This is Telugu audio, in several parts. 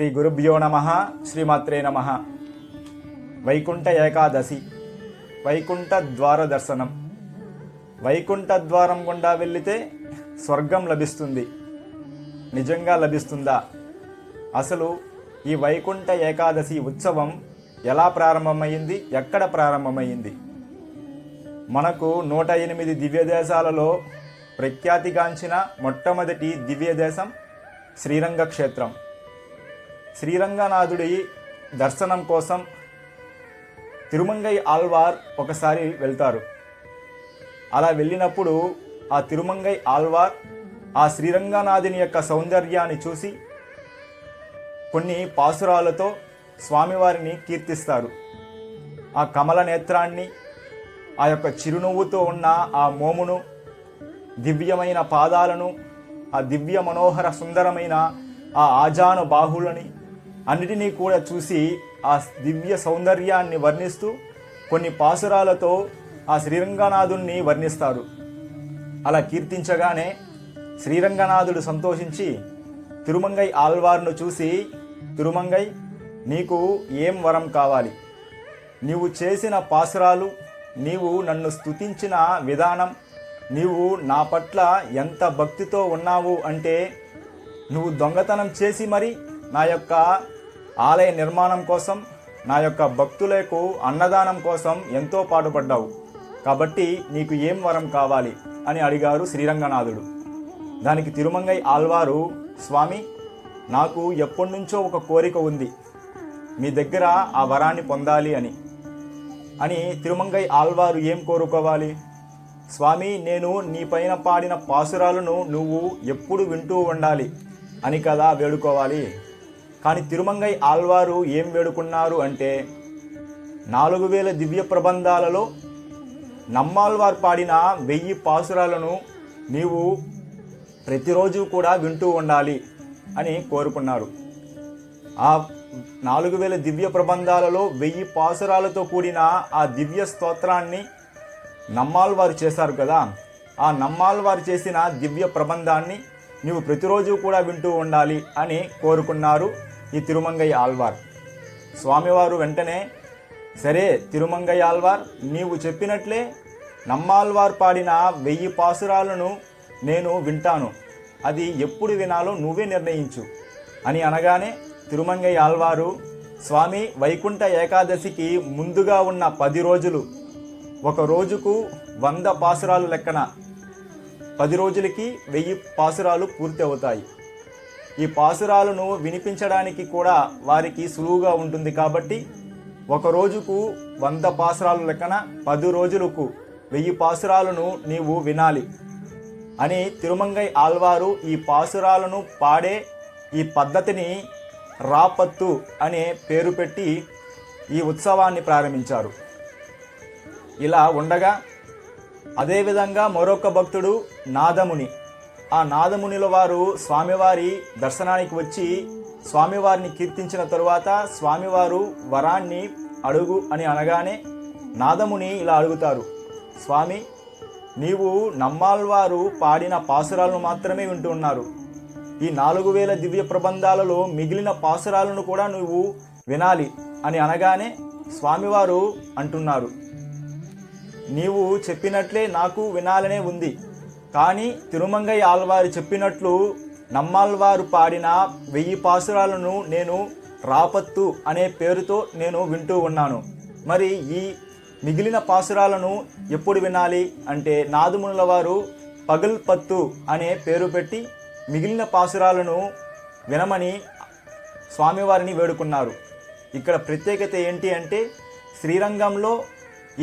శ్రీ గురుభ్యో నమ శ్రీమాత్రే నమ. వైకుంఠ ఏకాదశి వైకుంఠ ద్వార దర్శనం వైకుంఠ ద్వారం గుండా వెళితే స్వర్గం లభిస్తుంది. నిజంగా లభిస్తుందా? అసలు ఈ వైకుంఠ ఏకాదశి ఉత్సవం ఎలా ప్రారంభమైంది? ఎక్కడ ప్రారంభమైంది? మనకు నూట ఎనిమిది దివ్య దేశాలలో ప్రఖ్యాతిగాంచిన మొట్టమొదటి దివ్య దేశం శ్రీరంగ క్షేత్రం శ్రీరంగనాథుడి దర్శనం కోసం తిరుమంగై ఆల్వార్ ఒకసారి వెళ్తారు. అలా వెళ్ళినప్పుడు ఆ తిరుమంగై ఆల్వార్ ఆ శ్రీరంగనాథుని యొక్క సౌందర్యాన్ని చూసి కొన్ని పాసురాలతో స్వామివారిని కీర్తిస్తారు. ఆ కమల నేత్రాన్ని ఆ యొక్క చిరునవ్వుతో ఉన్న ఆ మోమును దివ్యమైన పాదాలను ఆ దివ్య మనోహర సుందరమైన ఆ ఆజాను బాహులని అన్నిటినీ కూడా చూసి ఆ దివ్య సౌందర్యాన్ని వర్ణిస్తూ కొన్ని పాసురాలతో ఆ శ్రీరంగనాథుణ్ణి వర్ణిస్తారు. అలా కీర్తించగానే శ్రీరంగనాథుడు సంతోషించి తిరుమంగై ఆల్వార్ను చూసి తిరుమంగై నీకు ఏం వరం కావాలి? నీవు చేసిన పాసురాలు నీవు నన్ను స్తుతించిన విధానం నీవు నా పట్ల ఎంత భక్తితో ఉన్నావు అంటే నువ్వు దొంగతనం చేసి మరి నా యొక్క ఆలయ నిర్మాణం కోసం నా యొక్క భక్తులకు అన్నదానం కోసం ఎంతో పాటుపడ్డావు. కాబట్టి నీకు ఏం వరం కావాలి? అని అడిగారు శ్రీరంగనాథుడు. దానికి తిరుమంగై ఆల్వారు స్వామి నాకు ఎప్పటి నుంచో ఒక కోరిక ఉంది. మీ దగ్గర ఆ వరాన్ని పొందాలి అని. అని తిరుమంగై ఆల్వారు ఏం కోరుకోవాలి? స్వామి నేను నీ పైన పాడిన పాసురాలను నువ్వు ఎప్పుడు వింటూ ఉండాలి అని కదా వేడుకోవాలి. కానీ తిరుమంగై ఆల్వారు ఏం వేడుకున్నారు అంటే నాలుగు వేల దివ్య ప్రబంధాలలో నమ్మాల్వారు పాడిన వెయ్యి పాసురాలను నీవు ప్రతిరోజు కూడా వింటూ ఉండాలి అని కోరుకున్నారు. ఆ నాలుగు వేల దివ్య ప్రబంధాలలో వెయ్యి పాసురాలతో కూడిన ఆ దివ్య స్తోత్రాన్ని నమ్మాల్వారు చేశారు కదా. ఆ నమ్మాల్వారు చేసిన దివ్య ప్రబంధాన్ని నీవు ప్రతిరోజు కూడా వింటూ ఉండాలి అని కోరుకున్నారు. ఈ తిరుమంగయ్య ఆల్వార్ స్వామివారు వెంటనే సరే తిరుమంగయ్య ఆల్వార్ నీవు చెప్పినట్లే నమ్మాల్వార్ పాడిన వెయ్యి పాసురాలను నేను వింటాను. అది ఎప్పుడు వినాలో నువ్వే నిర్ణయించు అని అనగానే తిరుమంగయ్య ఆల్వారు స్వామి వైకుంఠ ఏకాదశికి ముందుగా ఉన్న పది రోజులు ఒక రోజుకు వంద పాసురాలు లెక్కన. పది రోజులకి వెయ్యి పాసురాలు పూర్తి అవుతాయి ఈ పాసురాలను వినిపించడానికి కూడా వారికి సులువుగా ఉంటుంది కాబట్టి ఒక రోజుకు వంద పాసురాలు లెక్కన పది రోజులకు వెయ్యి పాసురాలను నీవు వినాలి అని తిరుమంగై ఆల్వారు ఈ పాసురాలను పాడే ఈ పద్ధతిని రాపత్తు అనే పేరు పెట్టి ఈ ఉత్సవాన్ని ప్రారంభించారు. ఇలా ఉండగా అదేవిధంగా మరొక భక్తుడు నాదముని ఆ నాదమునిల వారు స్వామివారి దర్శనానికి వచ్చి స్వామివారిని కీర్తించిన తరువాత స్వామివారు వరాన్ని అడుగు అని అనగానే నాదముని ఇలా అడుగుతారు స్వామి నీవు నమ్మాల్వారు పాడిన పాసురాలను మాత్రమే వింటున్నారు ఈ నాలుగు వేల దివ్య ప్రబంధాలలో మిగిలిన పాసురాలను కూడా నువ్వు వినాలి అని అనగానే స్వామివారు అంటున్నారు. నీవు చెప్పినట్లే నాకు వినాలనే ఉంది. కానీ తిరుమంగయ్య ఆల్వారు చెప్పినట్లు నమ్మాల్వారు పాడిన వెయ్యి పాసురాలను నేను రాపత్తు అనే పేరుతో నేను వింటూ ఉన్నాను. మరి ఈ మిగిలిన పాసురాలను ఎప్పుడు వినాలి? అంటే నాదుమునుల వారు పగల్పత్తు అనే పేరు పెట్టి మిగిలిన పాసురాలను వినమని స్వామివారిని వేడుకున్నారు. ఇక్కడ ప్రత్యేకత ఏంటి అంటే శ్రీరంగంలో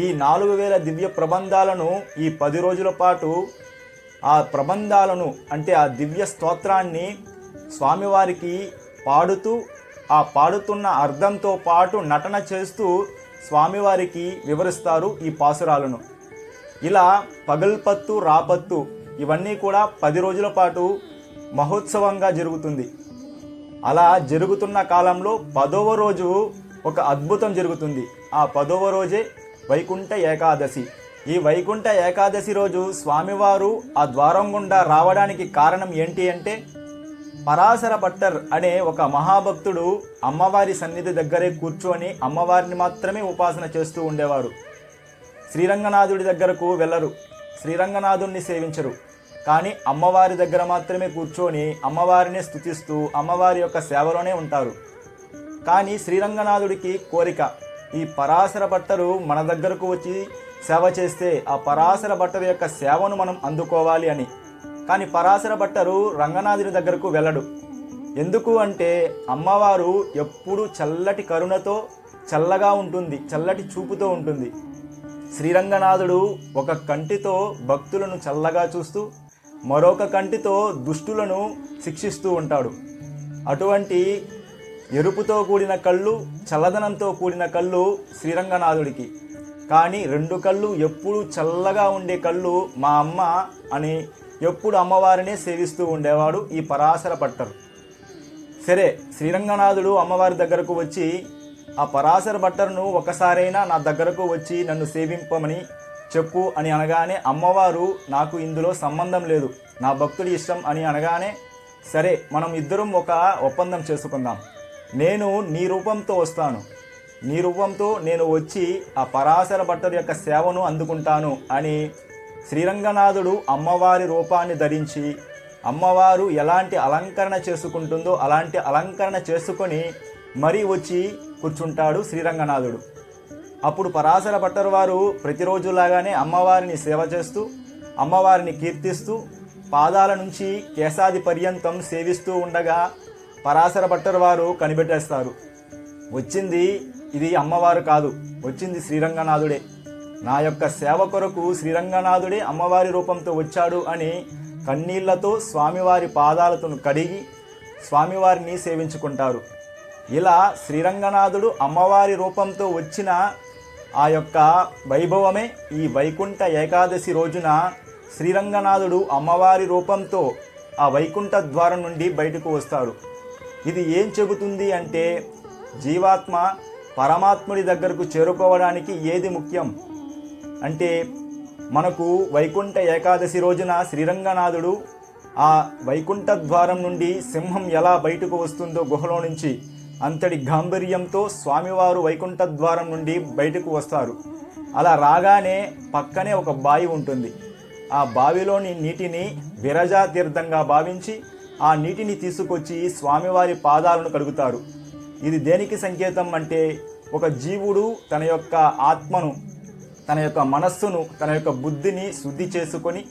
ఈ నాలుగు వేల దివ్య ప్రబంధాలను ఈ పది రోజుల పాటు ఆ ప్రబంధాలను అంటే ఆ దివ్య స్తోత్రాన్ని స్వామివారికి పాడుతూ ఆ పాడుతున్న అర్థంతో పాటు నటన చేస్తూ స్వామివారికి వివరిస్తారు ఈ పాసురాలను. ఇలా పగల్పత్తు రాపత్తు ఇవన్నీ కూడా పది రోజుల పాటు మహోత్సవంగా జరుగుతుంది. అలా జరుగుతున్న కాలంలో పదవ రోజు ఒక అద్భుతం జరుగుతుంది. ఆ పదవ రోజే వైకుంఠ ఏకాదశి. ఈ వైకుంఠ ఏకాదశి రోజు స్వామివారు ఆ ద్వారం గుండా రావడానికి కారణం ఏంటి అంటే పరాశర భట్టర్ అనే ఒక మహాభక్తుడు అమ్మవారి సన్నిధి దగ్గరే కూర్చొని అమ్మవారిని మాత్రమే ఉపాసన చేస్తూ ఉండేవారు శ్రీరంగనాథుడి దగ్గరకు వెళ్ళరు. శ్రీరంగనాథుణ్ణి సేవించరు. కానీ అమ్మవారి దగ్గర మాత్రమే కూర్చొని అమ్మవారిని స్తుతిస్తూ అమ్మవారి యొక్క సేవలోనే ఉంటారు. కానీ శ్రీరంగనాథుడికి కోరిక ఈ పరాశర భట్టరు మన దగ్గరకు వచ్చి సేవ చేస్తే ఆ పరాశర భట్టరు యొక్క సేవను మనం అందుకోవాలి అని. కానీ పరాశర భట్టరు రంగనాథుని దగ్గరకు వెళ్ళడు. ఎందుకు అంటే అమ్మవారు ఎప్పుడు చల్లటి కరుణతో చల్లగా ఉంటుంది చల్లటి చూపుతో ఉంటుంది. శ్రీరంగనాథుడు ఒక కంటితో భక్తులను చల్లగా చూస్తూ మరొక కంటితో దుష్టులను శిక్షిస్తూ ఉంటాడు. అటువంటి ఎరుపుతో కూడిన కళ్ళు చల్లదనంతో కూడిన కళ్ళు శ్రీరంగనాథుడికి. కానీ రెండు కళ్ళు ఎప్పుడు చల్లగా ఉండే కళ్ళు మా అమ్మ అని ఎప్పుడు అమ్మవారినే సేవిస్తూ ఉండేవాడు ఈ పరాశర పట్టరు సరే శ్రీరంగనాథుడు అమ్మవారి దగ్గరకు వచ్చి ఆ పరాశర భట్టర్ను ఒకసారైనా నా దగ్గరకు వచ్చి నన్ను సేవింపమని చెప్పు అని అనగానే అమ్మవారు నాకు ఇందులో సంబంధం లేదు నా భక్తుడి ఇష్టం అని అనగానే సరే మనం ఇద్దరం ఒక ఒప్పందం చేసుకుందాం. నేను నీ రూపంతో వస్తాను. నీ రూపంతో నేను వచ్చి ఆ పరాశర భట్టరు యొక్క సేవను అందుకుంటాను అని శ్రీరంగనాథుడు అమ్మవారి రూపాన్ని ధరించి అమ్మవారు ఎలాంటి అలంకరణ చేసుకుంటుందో అలాంటి అలంకరణ చేసుకొని మరీ వచ్చి కూర్చుంటాడు శ్రీరంగనాథుడు. అప్పుడు పరాశర భట్టరు వారు ప్రతిరోజులాగానే అమ్మవారిని సేవ చేస్తూ అమ్మవారిని కీర్తిస్తూ పాదాల నుంచి కేశాది పర్యంతం సేవిస్తూ ఉండగా పరాశర భట్టరు వారు కనిపెట్టేస్తారు. వచ్చింది ఇది అమ్మవారు కాదు వచ్చింది శ్రీరంగనాథుడే. నా యొక్క సేవ కొరకు శ్రీరంగనాథుడే అమ్మవారి రూపంతో వచ్చాడు అని కన్నీళ్ళతో స్వామివారి పాదాలతో కడిగి స్వామివారిని సేవించుకుంటారు. ఇలా శ్రీరంగనాథుడు అమ్మవారి రూపంతో వచ్చిన ఆ యొక్క వైభవమే ఈ వైకుంఠ ఏకాదశి రోజున శ్రీరంగనాథుడు అమ్మవారి రూపంతో ఆ వైకుంఠ ద్వారం నుండి బయటకు వస్తాడు. ఇది ఏం చెబుతుంది అంటే జీవాత్మ పరమాత్ముడి దగ్గరకు చేరుకోవడానికి ఏది ముఖ్యం? అంటే మనకు వైకుంఠ ఏకాదశి రోజున శ్రీరంగనాథుడు ఆ వైకుంఠ ద్వారం నుండి సింహం ఎలా బయటకు వస్తుందో గుహలో నుంచి అంతటి గాంభీర్యంతో స్వామివారు వైకుంఠ ద్వారం నుండి బయటకు వస్తారు. అలా రాగానే పక్కనే ఒక బావి ఉంటుంది. ఆ బావిలోని నీటిని విరజా తీర్థంగా భావించి ఆ నీటిని తీసుకొచ్చి స్వామివారి పాదాలను కడుగుతారు. ఇది దేనికి సంకేతం అంటే ఒక జీవుడు తన యొక్క ఆత్మను తన యొక్క మనస్సును తన యొక్క బుద్ధిని శుద్ధి చేసుకొని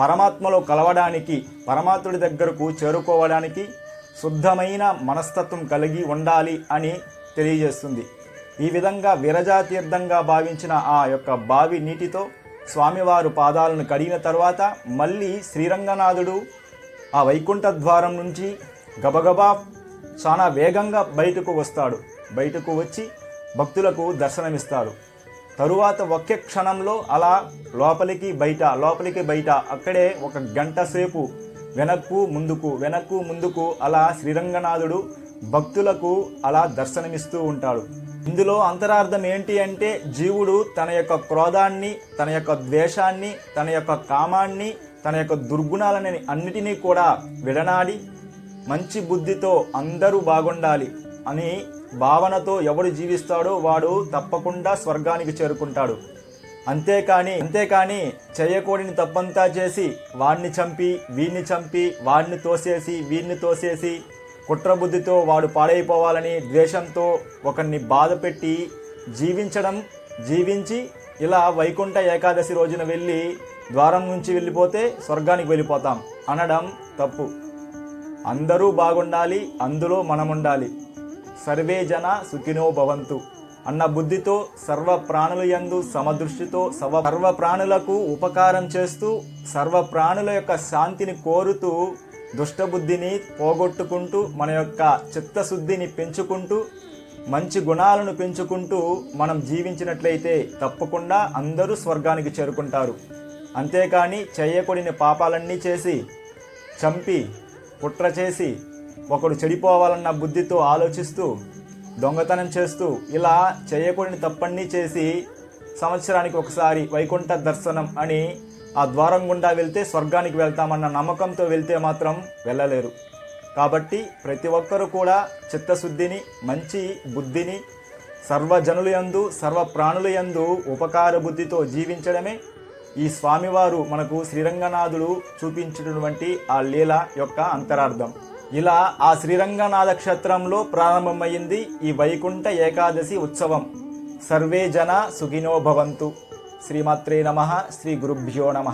పరమాత్మలో కలవడానికి పరమాత్ముడి దగ్గరకు చేరుకోవడానికి శుద్ధమైన మనస్తత్వం కలిగి ఉండాలి అని తెలియజేస్తుంది. ఈ విధంగా విరజాతీర్థంగా భావించిన ఆ యొక్క బావి నీటితో స్వామివారు పాదాలను కడిగిన తర్వాత మళ్ళీ శ్రీరంగనాథుడు ఆ వైకుంఠ ద్వారం నుంచి గబగబా చాలా వేగంగా బయటకు వస్తాడు. బయటకు వచ్చి భక్తులకు దర్శనమిస్తాడు. తరువాత ఒకే క్షణంలో అలా లోపలికి బయట లోపలికి బయట అక్కడే ఒక గంట సేపు వెనక్కు ముందుకు వెనక్కు ముందుకు అలా శ్రీరంగనాథుడు భక్తులకు అలా దర్శనమిస్తూ ఉంటాడు. ఇందులో అంతరార్థం ఏంటి అంటే జీవుడు తన యొక్క క్రోధాన్ని తన యొక్క ద్వేషాన్ని తన యొక్క కామాన్ని తన యొక్క దుర్గుణాలని అన్నిటినీ కూడా విడనాడి మంచి బుద్ధితో అందరూ బాగుండాలి అని భావనతో ఎవడు జీవిస్తాడో వాడు తప్పకుండా స్వర్గానికి చేరుకుంటాడు. అంతేకాని అంతేకాని చేయకూడని తప్పంతా చేసి వాడిని చంపి వీడిని చంపి వాడిని తోసేసి వీడిని తోసేసి కుట్రబుద్ధితో వాడు పాడైపోవాలని ద్వేషంతో ఒకరిని బాధపెట్టి జీవించడం జీవించి ఇలా వైకుంఠ ఏకాదశి రోజున వెళ్ళి ద్వారం నుంచి వెళ్ళిపోతే స్వర్గానికి వెళ్ళిపోతాం అనడం తప్పు. అందరూ బాగుండాలి అందులో మనం ఉండాలి సర్వే జన సుఖినో భవంతు. అన్న బుద్ధితో సర్వ ప్రాణుల యందు సమదృష్టితో సర్వ సర్వ ప్రాణులకు ఉపకారం చేస్తూ సర్వ ప్రాణుల యొక్క శాంతిని కోరుతూ దుష్టబుద్ధిని పోగొట్టుకుంటూ మన యొక్క చిత్తశుద్ధిని పెంచుకుంటూ మంచి గుణాలను పెంచుకుంటూ మనం జీవించినట్లయితే తప్పకుండా అందరూ స్వర్గానికి చేరుకుంటారు. అంతేకాని చేయకూడని పాపాలన్నీ చేసి చంపి కుట్ర చేసి ఒకడు చెడిపోవాలన్న బుద్ధితో ఆలోచిస్తూ దొంగతనం చేస్తూ ఇలా చేయకూడని తప్పన్నీ చేసి సంవత్సరానికి ఒకసారి వైకుంఠ దర్శనం అని ఆ ద్వారం గుండా వెళ్తే స్వర్గానికి వెళ్తామన్న నమ్మకంతో వెళ్తే మాత్రం వెళ్ళలేరు. కాబట్టి ప్రతి ఒక్కరూ కూడా చిత్తశుద్ధిని మంచి బుద్ధిని సర్వజనుల యందు సర్వ ప్రాణుల యందు ఉపకార బుద్ధితో జీవించడమే ఈ స్వామివారు మనకు శ్రీరంగనాథుడు చూపించినటువంటి ఆ లీల యొక్క అంతరార్థం. ఇలా ఆ శ్రీరంగనాథ క్షేత్రంలో ప్రారంభమైంది ఈ వైకుంఠ ఏకాదశి ఉత్సవం. సర్వే జన సుఖినోభవంతు శ్రీమాత్రే నమ శ్రీ గురుభ్యో నమ.